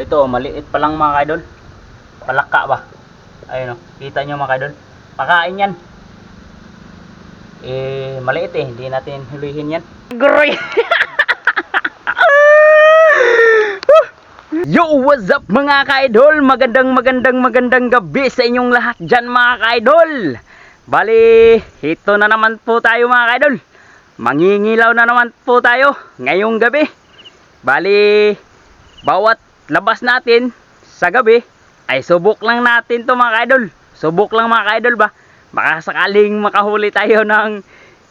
Ito, maliit pa lang mga kaidol. Palaka ba? Ayun o, kita nyo mga kaidol. Pakain yan. Eh, maliit eh. Hindi natin hulihin yan. Groy! Yo, what's up mga ka-idol? Magandang magandang magandang gabi sa inyong lahat dyan mga ka-idol. Bali, ito na naman po tayo mga ka-idol. Mangingilaw na naman po tayo ngayong gabi. Bali, bawat labas natin sa gabi ay subok lang natin to mga ka-idol. Subok lang mga ka-idol ba? Baka sakaling makahuli tayo ng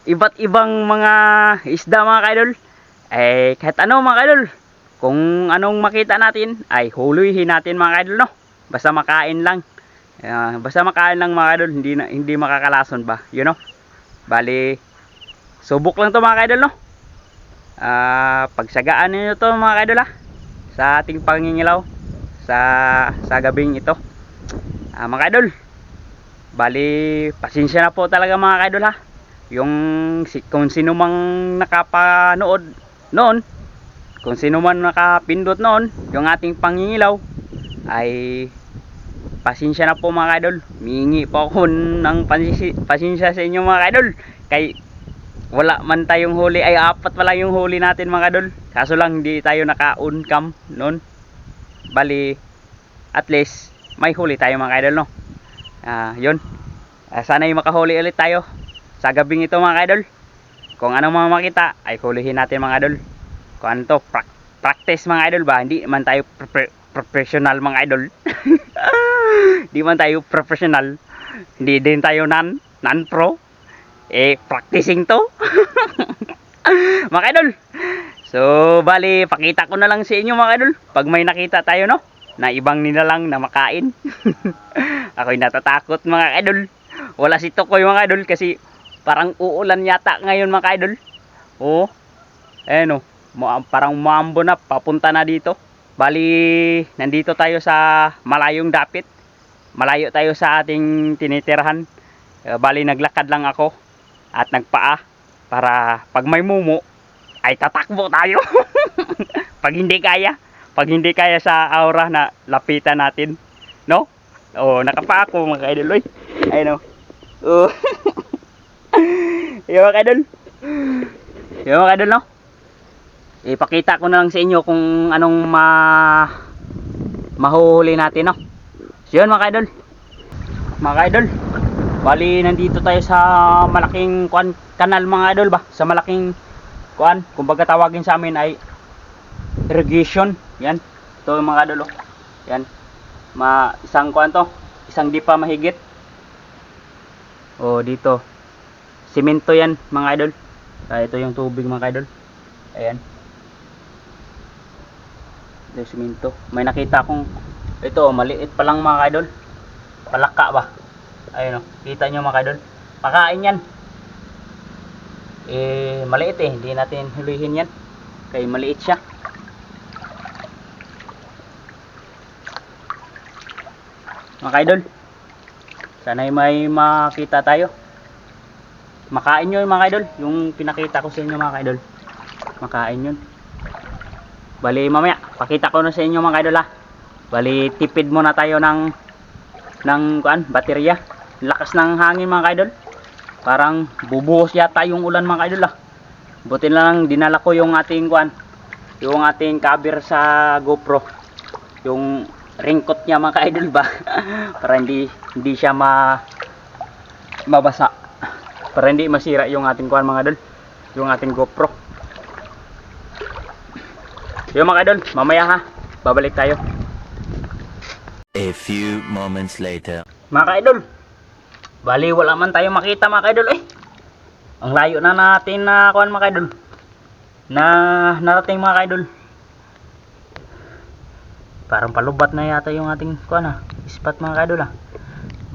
iba't ibang mga isda mga ka-idol. Eh, kahit ano mga ka-idol. Kung anong makita natin ay huluhin natin mga ka-idol no. Basta makain lang. Ah, basta makain lang mga ka-idol, hindi na, hindi makakalason ba, you know? Bali subok lang to mga ka-idol no. Ah, pagsagaan niyo to mga ka-idol ah sa ating pangingilaw sa sa gabing ito. Ah, mga ka-idol. Bali, pasensya na po talaga mga ka-idol ha. Yung si, kung sino mang nakapanood noon kung sino man nakapindot noon yung ating pangingilaw ay pasensya na po mga idol mihingi po ako ng pasensya sa inyo mga idol kay wala man tayong huli ay apat pa yung huli natin mga idol kaso lang hindi tayo naka on cam noon bali at least may huli tayo mga idol no ah yun Ah, sana'y makahuli ulit tayo sa gabing ito mga idol kung anong mga makita ay hulihin natin mga idol kung ano to, prac- practice mga idol ba? Hindi man tayo pro- professional mga idol. Hindi man tayo professional. Hindi din tayo nan, non-pro. Eh, practicing to. mga idol. So, bali, pakita ko na lang sa inyo mga idol. Pag may nakita tayo, no? Na ibang nilalang na makain. Ako'y natatakot mga idol. Wala si Tokoy mga idol kasi parang uulan yata ngayon mga idol. Oo. Ayan o. Mu- parang maambo na papunta na dito bali nandito tayo sa malayong dapit malayo tayo sa ating tinitirahan Eh, bali naglakad lang ako at nagpaa para pag may mumo ay tatakbo tayo. Pag hindi kaya pag hindi kaya sa aura na lapitan natin no? Oh nakapa ako mga idol oy ayun oh. Oh. Yung mga idol yung mga idol no? Ipakita ko na lang sa inyo kung anong ma mahuhuli natin no? So yun mga idol mga idol bali nandito tayo sa malaking kuan kanal mga idol ba? Sa malaking kuan kumbaga tawagin sa amin ay irrigation. Yan. Ito mga idol oh. yan. Ma isang kuan to. Isang di pa mahigit. Oh dito. Simento yan mga idol. Ah, ito yung tubig mga idol. Ayan. Ito yung siminto. May nakita akong ito, maliit pa lang mga idol. Palaka ba? Ayun o, kita nyo mga idol. Pakain yan. Eh, maliit eh. Hindi natin huluhin yan. Kaya maliit siya. Mga idol. Sana'y may makita tayo. Makain nyo yung mga idol. Yung pinakita ko sa inyo mga idol. Makain yun. Bali mamaya, pakita ko na sa inyo mga idol ha. Bali tipid muna tayo ng ng kuan, baterya. Lakas ng hangin mga idol. Parang bubuhos yata yung ulan mga idol ha. Buti na lang dinala ko yung ating kuan, yung ating cover sa GoPro. Yung ringkot niya mga idol ba. Para hindi hindi siya ma mabasa. Para hindi masira yung ating kuan mga idol. Yung ating GoPro. Yung mga idol, mamaya ha, babalik tayo. A few moments later. Mga ka-idol, bali wala man tayo makita mga ka-idol eh. Ang layo na natin na kuan mga ka-idol. Na narating mga ka-idol. Parang palubat na yata yung ating kuan ha, spot mga ka-idol ha.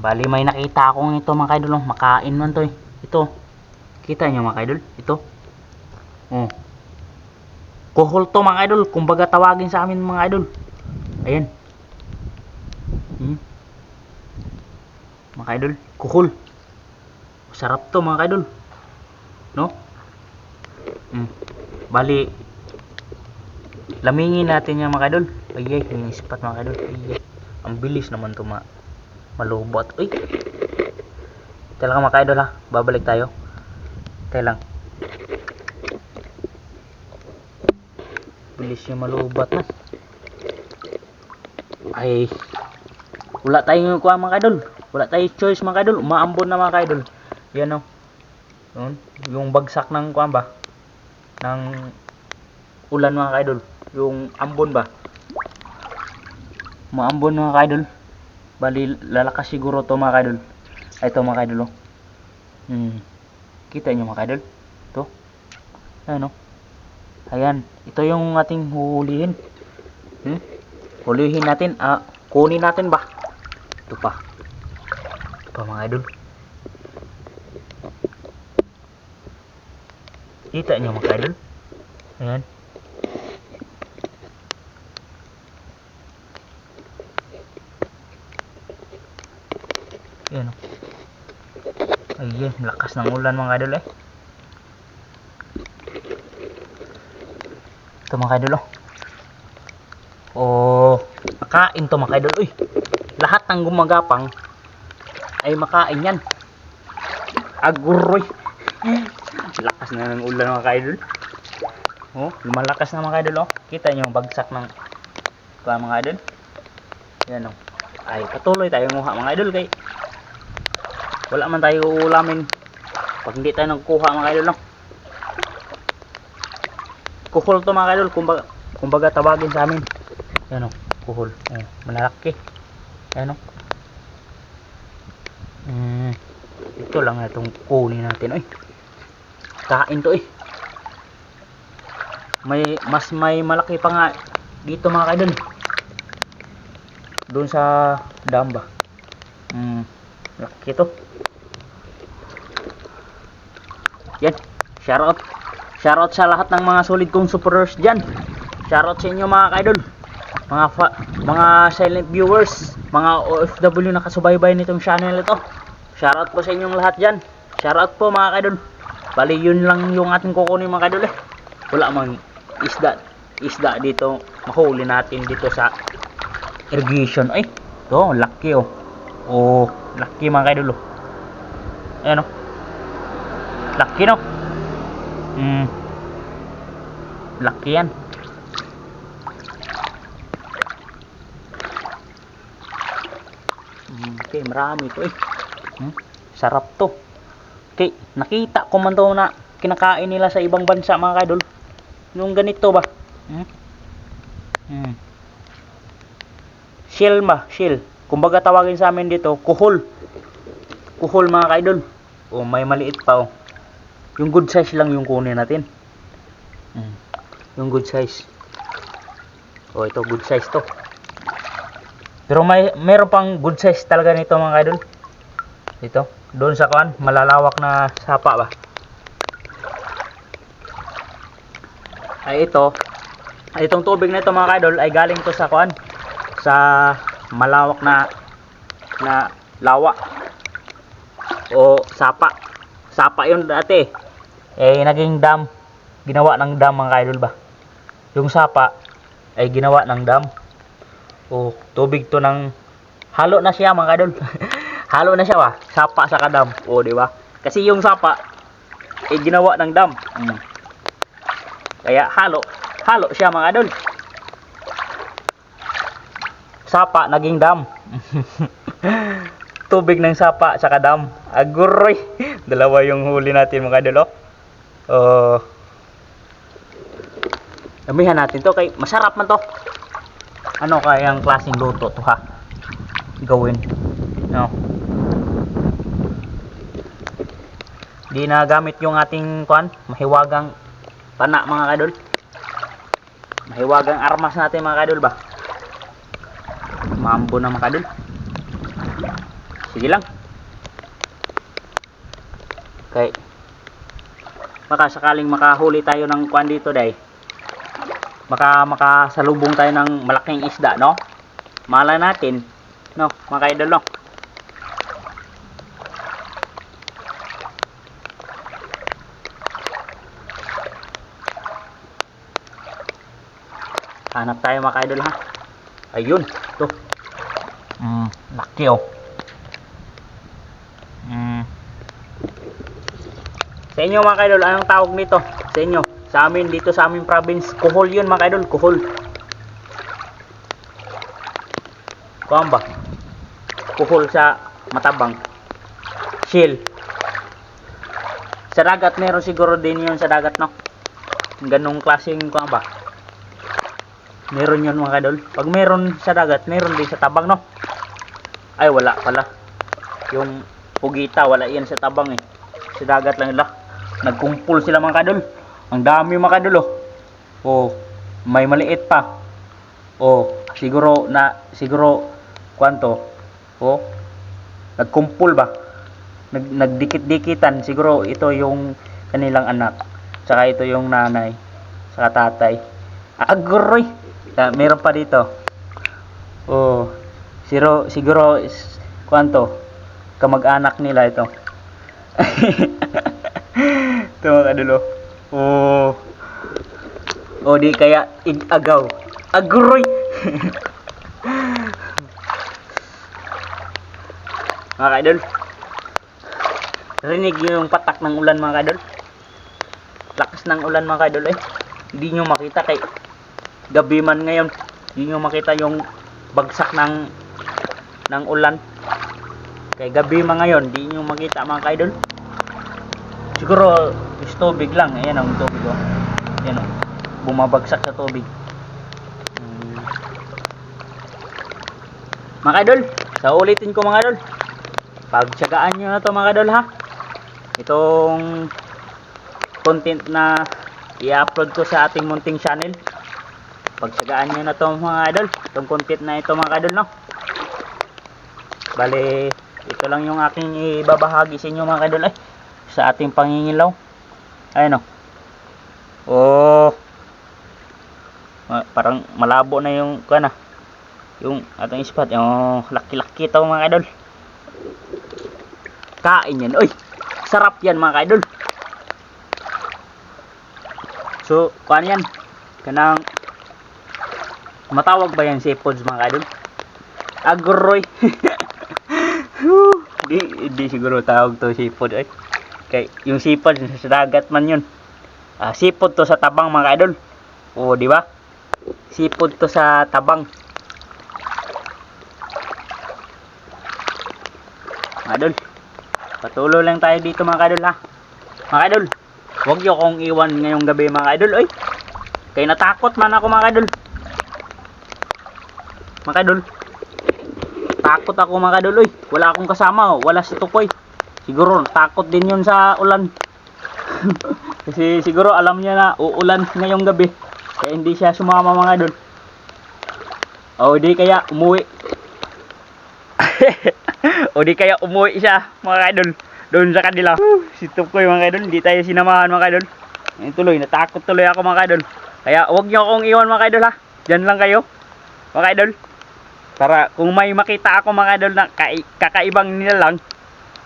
Bali may nakita akong ito mga ka-idol, oh. makain man to eh. Ito. Kita niyo mga ka-idol? Ito. Oh. Kuhol to mga idol, kumbaga tawagin sa amin mga idol. Ayan. Hmm. Mga idol, kuhol. Sarap to mga idol. No? Hmm. Bali, lamingin natin yan mga idol. Ay, ay, yung ispat mga kaidol. Ay, ay. Ang bilis naman to ma malubot. Uy! Talaga mga kaidol ha. Babalik tayo. Tayo lang. Bilis yung malubot na. Ay. Wala tayong kuha mga kaidol. Wala tayong choice mga kaidol. Umaambon na mga kaidol. Yan o. Yun. Yung bagsak ng kuha ba? Ng ulan mga kaidol. Yung ambon ba? Maambon mga kaidol. Bali, lalakas siguro to mga kaidol. Ito mga kaidol. Oh. Hmm. Kita nyo mga kaidol? Ito. Ayan oh. Ayan. Ito yung ating huhulihin. Hmm? Hulihin natin. Ah, kunin natin ba? Ito pa. Pa mga idol. Kita nyo mga idol? Ayan. Ayan. Ayun, lakas ng ulan mga idol eh. Ito mga idol oh. Oh, makain to mga idol. Uy, lahat ng gumagapang ay makain yan. Aguroy. Lakas na ng ulan mga idol. Oh, lumalakas na mga idol oh. Kita niyo yung bagsak ng kuha mga idol. Yan oh. Ay, patuloy tayo nguha mga idol kay wala man tayo ulamin pag hindi tayo nagkuha mga idol no. Kuhol to mga idol kumbaga, kumbaga tawagin sa amin. Yan o, kuhol. Oh, malalaki. Yan o. Mm, ito lang na itong kunin natin. Oy. Kain to eh. May, mas may malaki pa nga dito mga kaidol. Doon sa dam ba. Mm, laki to. Yan. Shoutout. Shoutout sa lahat ng mga solid kong supporters dyan. Shoutout sa inyo mga kaidol mga fa- mga silent viewers, mga OFW na kasubaybay nitong channel ito. Shoutout po sa inyong lahat diyan. Shoutout po mga kaidol. Bali yun lang yung ating kukunin mga kaidol eh. Wala mang isda isda dito mahuli natin dito sa irrigation. Ay, to laki oh. Oh, laki mga kaidol oh. Ayan oh. No. Hmm. Laki yan. Mm, Okay, marami ito eh. Hmm? Sarap to. Okay, nakita ko man to na kinakain nila sa ibang bansa mga kadol. Yung ganito ba? Hmm? Hmm. Shell ba? Shell. Kumbaga tawagin sa amin dito, kuhol. Kuhol mga kaidol. Oh, may maliit pa oh. Yung good size lang yung kunin natin. Hmm. Yung good size. Oh, ito good size to. Pero may meron pang good size talaga nito mga idol. Dito, doon sa kuan, malalawak na sapa ba. Ay ito, ay itong tubig na ito mga idol ay galing to sa kuan sa malawak na na lawa o sapa. Sapa 'yon dati. Eh naging dam. Ginawa ng dam mga idol ba. Yung sapa ay ginawa ng dam. Oh, tubig to ng halo na siya mga kadol. halo na siya ba? Sapa sa kadam. Oh, di ba? Kasi yung sapa eh ginawa ng dam. Mm. Kaya halo, halo siya mga kadol. Sapa naging dam. tubig ng sapa sa kadam. Aguroy. Dalawa yung huli natin mga kadol. Oh. Oh. Damihan natin to kay masarap man to ano kayang klaseng luto to ha? Gawin. No. Di na gamit yung ating kuan mahiwagang pana mga kadol mahiwagang armas natin mga kadol ba? Mambo na mga kadol sige lang. Kay baka sakaling makahuli tayo ng kuan dito day baka makasalubong tayo ng malaking isda, no? Mala natin, no? Mga kaidol, no? Hanap tayo mga kaidol, ha? Ayun, ito. Mm, laki oh. Mm. Sa inyo mga kaidol, anong tawag nito? Sa inyo. Sa amin, dito sa aming province, kuhol yun mga kaidol, kuhol. Kuhaan ba? Kuhol sa matabang. Shield. Sa dagat, meron siguro din yun sa dagat, no? Ganong klaseng kuhaan ba? Meron yun mga kaidol. Pag meron sa dagat, meron din sa tabang, no? Ay, wala pala. Yung pugita, wala yan sa tabang eh. Sa dagat lang nila. Nagkumpul sila mga kadol. Ang dami oh. Oh, may maliit pa. Oh, siguro na siguro kwanto? Oh. Nagkumpul ba? Nag nagdikit-dikitan siguro ito yung kanilang anak. Saka ito yung nanay. Saka tatay. Agroy. Ah, meron pa dito. Oh. Siguro siguro is, kwanto? Kamag-anak nila ito. ito mga kadulo. Oh. O di kaya ig-agaw. Agroy. mga kaidol. Rinig yung patak ng ulan mga kaidol. Lakas ng ulan mga kaidol eh. Hindi nyo makita kay gabi man ngayon. Hindi nyo makita yung bagsak ng ng ulan. Kay gabi man ngayon, di nyo makita mga kaidol. Siguro, is tubig lang. Ayan ang tubig oh. Ayan oh. Bumabagsak sa tubig. Hmm. Mga kaidol, sa ulitin ko mga kaidol. Pagtsagaan nyo na to mga kaidol ha. Itong content na i-upload ko sa ating munting channel. Pagtsagaan nyo na to mga kaidol. Itong content na ito mga kaidol no. Bale, ito lang yung aking ibabahagi sa inyo mga kaidol ay sa ating pangingilaw. Ayun o. Oh. Ma- parang malabo na yung kana. Yung ating spot. Oh, laki-laki ito mga kaidol. Kain yan. Uy, sarap yan mga kaidol. So, kuan yan. Kanang matawag ba yan seafoods mga kaidol? Agroy. di, di siguro tawag to seafood ay. Kay yung seafood sa dagat man yun. Ah, seafood to sa tabang mga idol. Oo, di ba? Seafood to sa tabang. Mga idol. Patuloy lang tayo dito mga idol ha. Mga idol, huwag niyo kong iwan ngayong gabi mga idol. Oy. Kay natakot man ako mga idol. Mga idol, takot ako mga kadol oy. Wala akong kasama oh. Wala si Tukoy. Siguro takot din yun sa ulan. Kasi siguro alam niya na uulan ngayong gabi. Kaya hindi siya sumama mga kadol. O di kaya umuwi. o di kaya umuwi siya mga kadol. Doon sa kanila. Si Tukoy mga kadol. Hindi tayo sinamahan mga kadol. Ngayon tuloy. Natakot tuloy ako mga kadol. Kaya huwag niyo akong iwan mga kadol ha. Diyan lang kayo. Mga kadol. Para kung may makita ako mga idol na kai- kakaibang nila lang,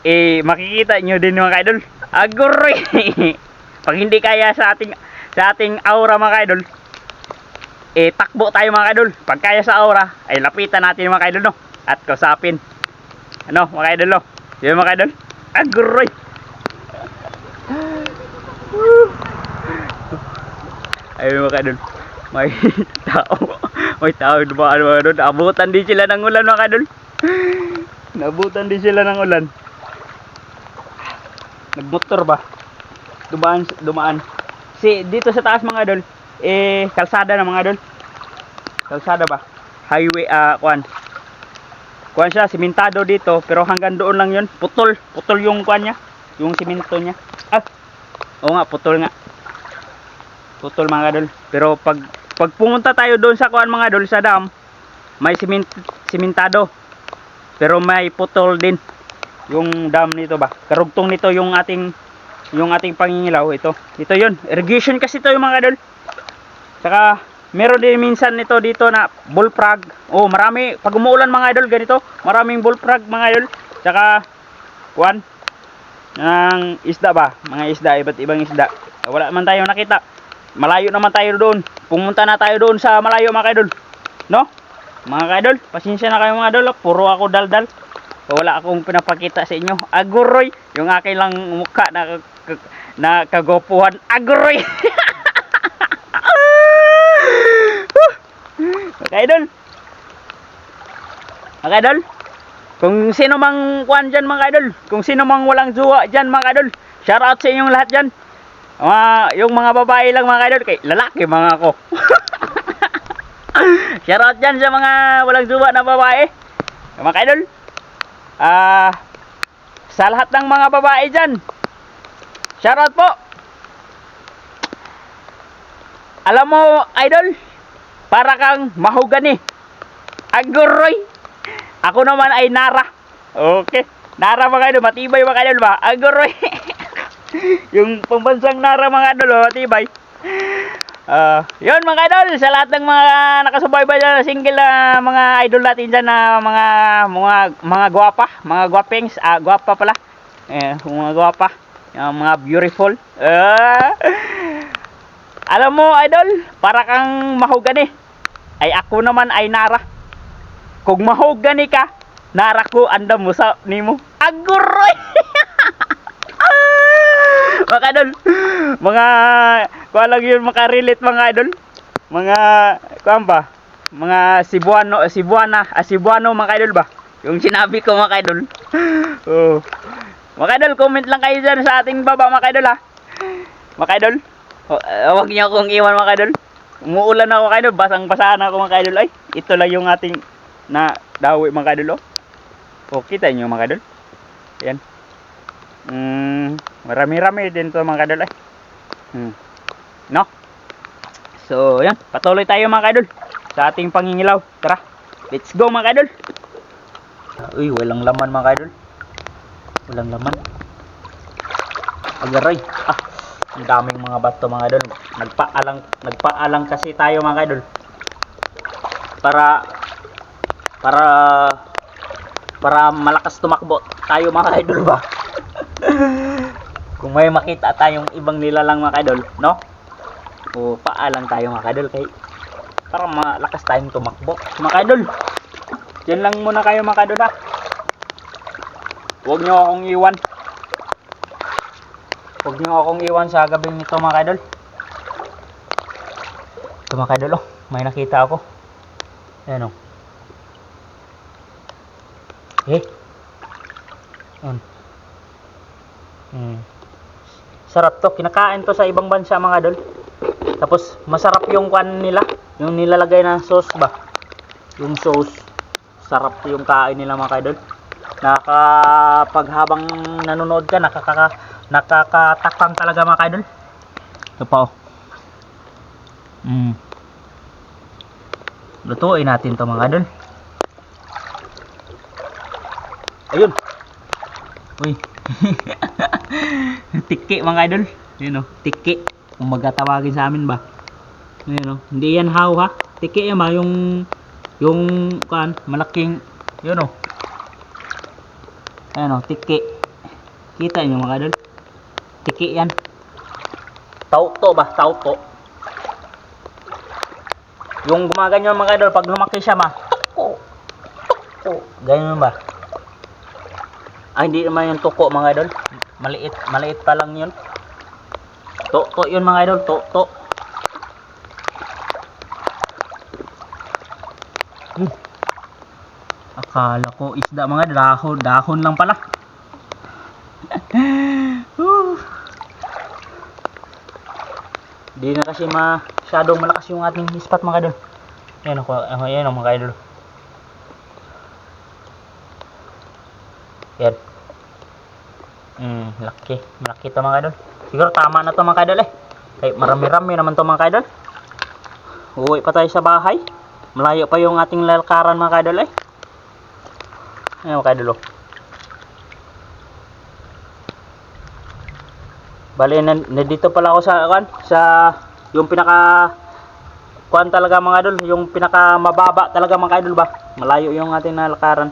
eh makikita nyo din mga idol. Agoy! Pag hindi kaya sa ating sa ating aura mga idol, eh takbo tayo mga idol. Pag kaya sa aura, ay lapitan natin mga idol no. At kausapin. Ano mga idol no? Yun mga idol. Agoy! Ayun mga idol. May tao. May tao dumaan mga idol. Abutan din sila ng ulan mga idol. Nabutan din sila ng ulan. Nagmotor ba? Dumaan, dumaan. Si dito sa taas mga idol, eh kalsada na mga idol. Kalsada ba? Highway ah kuan. Kuan siya simentado dito pero hanggang doon lang 'yon. Putol, putol yung kuan niya, yung simento niya. Ah. Oo nga, putol nga. Putol mga idol. Pero pag pag pumunta tayo doon sa kuan mga idol sa dam, may simint, simentado. Pero may putol din yung dam nito ba. Karugtong nito yung ating yung ating pangingilaw ito. Ito 'yon. Irrigation kasi ito yung mga idol. Saka meron din minsan nito dito na bullfrog. Oh, marami pag umuulan mga idol ganito, maraming bullfrog mga idol. Saka kuan ng isda ba? Mga isda, iba't ibang isda. Wala man tayong nakita. Malayo naman tayo doon. Pumunta na tayo doon sa malayo mga idol. No? Mga kaidol, pasensya na kayo mga idol. Puro ako daldal. Wala akong pinapakita sa inyo. Aguroy. Yung aking lang mukha na, na kagopuhan. Aguroy. mga idol. Mga idol. Kung sino mang kuan dyan mga idol. Kung sino mang walang jowa dyan mga idol. Shout out sa inyong lahat dyan. Mga, yung mga babae lang mga idol. Kay lalaki mga ako. Shout out dyan sa mga walang jowa na babae. Mga idol. Ah, sa lahat ng mga babae dyan. Shout out po. Alam mo, idol, para kang mahugani. Aguroy. Ako naman ay Nara. Okay. Nara mga idol, matibay mga idol ba? Aguroy. Yung pambansang Nara mga idol, matibay. Ah, yun mga idol, sa lahat ng mga nakasubaybay dyan, single na mga idol natin dyan na mga mga mga gwapa, mga gwapings, ah, gwapa pala. Eh, mga gwapa, yung mga beautiful. Ah, alam mo idol, para kang mahugani. Ay ako naman ay nara. Kung mahugani ka, nara ko anda mo sa nimo. Aguroy! Mga idol, mga kuha lang yun makarelate mga idol. Mga kuha ba? Mga Cebuano, Cebuana, ah, Cebuano mga idol ba? Yung sinabi ko mga idol. oh. Mga idol, comment lang kayo dyan sa ating baba mga idol ha. Mga idol, hu- uh, huwag niyo akong iwan mga idol. Umuulan na ako mga idol, basang-basa na ako mga idol. Ay, ito lang yung ating na dawi mga idol oh. Oh, kita niyo mga idol. Yan. Mm, marami-rami din to mga kadol ay. Hmm. No? So, yan. Patuloy tayo mga kadol sa ating pangingilaw. Tara. Let's go mga kadol. Uy, walang laman mga kadol. Walang laman. Agaray. Ah, ang daming mga bato mga kadol. Nagpaalang nagpaalang kasi tayo mga kadol. Para para para malakas tumakbo tayo mga idol ba kung may makita tayong ibang nilalang mga idol no? O paalang tayo mga idol kay para malakas tayong tumakbo. Mga idol dyan lang muna kayo mga idol ha? Huwag nyo akong iwan. Huwag nyo akong iwan sa gabing ito mga idol ito mga idol oh may nakita ako. Ayan oh. Eh. Yan. Hmm. Sarap to. Kinakain to sa ibang bansa mga dol. Tapos masarap yung kan nila. Yung nilalagay na sauce ba? Yung sauce. Sarap yung kain nila mga idol. Nakapag habang nanonood ka, nakakaka nakakatakam talaga mga idol. Ito pa oh. Hmm. Lutuin natin to mga idol. Ayun. Uy. tiki mga idol. Yun o. Tiki. Kung magkatawagin sa amin ba. Ayun o. Hindi yan how ha. Tiki yan ba. Yung yung kan malaking yun o. Ayun o. Tiki. Kita niyo mga idol. Tiki yan. Tauto ba? Tauto. Yung gumaganyan mga idol pag lumaki siya ma. Tuko. Tuko. Ganyan ba? Ah, hindi naman yung tuko mga idol. Maliit, maliit pa lang yun. Tok, yun mga idol, tok. Hmm. Akala ko isda mga dahon, dahon lang pala. Whew. Di na kasi masyadong malakas yung ating ispat mga idol. Ayan ako, ayan ang mga idol. Yan. Hmm, laki. Malaki to mga idol. Siguro tama na to mga idol eh. Ay, marami-rami naman to mga idol. Uwi pa tayo sa bahay. Malayo pa yung ating lalakaran mga idol eh. Ayan mga idol oh. Bali, na, nandito pala ako sa, kan, sa, yung pinaka, kuan talaga mga idol, yung pinaka mababa talaga mga idol ba. Malayo yung ating lalakaran.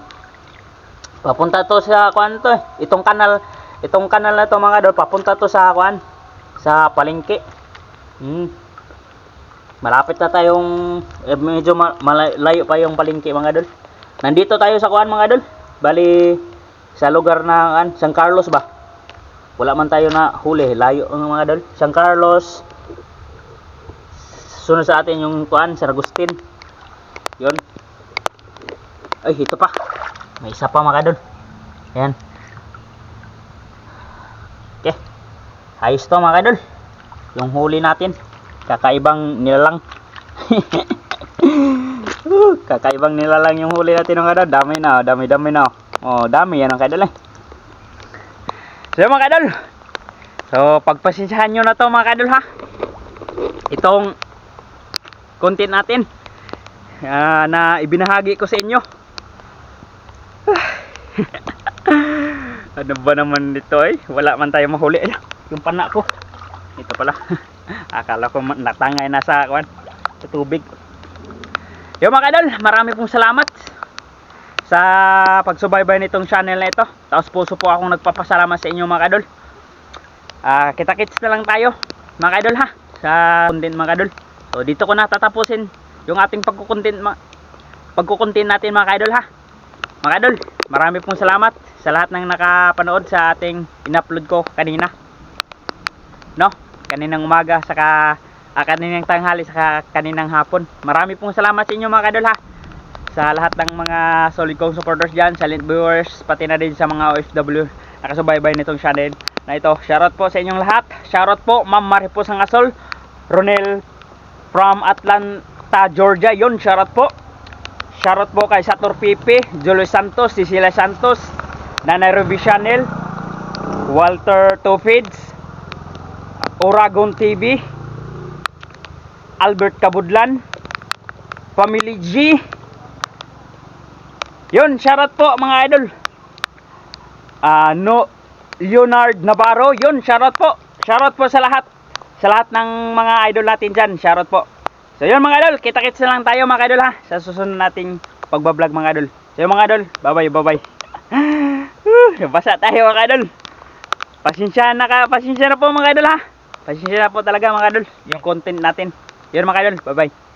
Papunta to sa kuan to eh. Itong kanal, itong kanal na to mga idol, papunta to sa kuan sa palengke. Hmm. Malapit na tayong eh, medyo ma- malayo pa yung palengke mga idol. Nandito tayo sa kuan mga idol. Bali sa lugar ng an, San Carlos ba? Wala man tayo na huli, layo ang mga idol. San Carlos. Sunod sa atin yung kuan, San Agustin. Yun. Ay, ito pa. May isa pa mga idol. Ayan. Okay. Ayos to mga idol. Yung huli natin. Kakaibang nilalang. Uh, Kakaibang nilalang yung huli natin mga idol. Dami na, dami dami na. Oh, dami yan ang idol eh. So mga idol. So pagpasensyahan nyo na to mga idol ha. Itong content natin ah, na ibinahagi ko sa inyo. ano ba naman dito eh? Wala man tayo mahuli. Ayun, yung pana ko. Ito pala. Akala ko natangay na sa, kwan, sa tubig. Yung mga idol, marami pong salamat sa pagsubaybay nitong channel na ito. Tapos puso po akong nagpapasalamat sa inyo mga idol. Ah, kita-kits na lang tayo mga idol ha sa content mga idol. So dito ko na tatapusin yung ating pagkukontent pagkukontent natin mga idol ha. Mga idol, marami pong salamat sa lahat ng nakapanood sa ating in-upload ko kanina. No? Kaninang umaga saka ah, kaninang tanghali saka kaninang hapon. Marami pong salamat sa inyo mga idol ha. Sa lahat ng mga solid kong supporters dyan, silent viewers, pati na din sa mga OFW nakasubaybay nitong channel na ito. Shoutout po sa inyong lahat. Shoutout po Ma'am Maripos Sangasol, Ronel from Atlanta, Georgia. Yun, shoutout po. Shoutout po kay Sator Pipi, Julius Santos, Cecilia Santos, Nanay Ruby Chanel, Walter Tofids, Oragon TV, Albert Kabudlan, Family G. Yun, shoutout po mga idol. Ah, no Leonard Navarro, yun, shoutout po. Shoutout po sa lahat. Sa lahat ng mga idol natin dyan, shoutout po. So yun mga idol, kita-kits na lang tayo mga idol ha. Sa susunod nating pagbablog mga idol. So yun mga idol, bye-bye, bye-bye. Basa tayo mga idol. Pasensya na ka, pasensya na po mga idol ha. Pasensya na po talaga mga idol, yung content natin. Yun mga idol, bye-bye.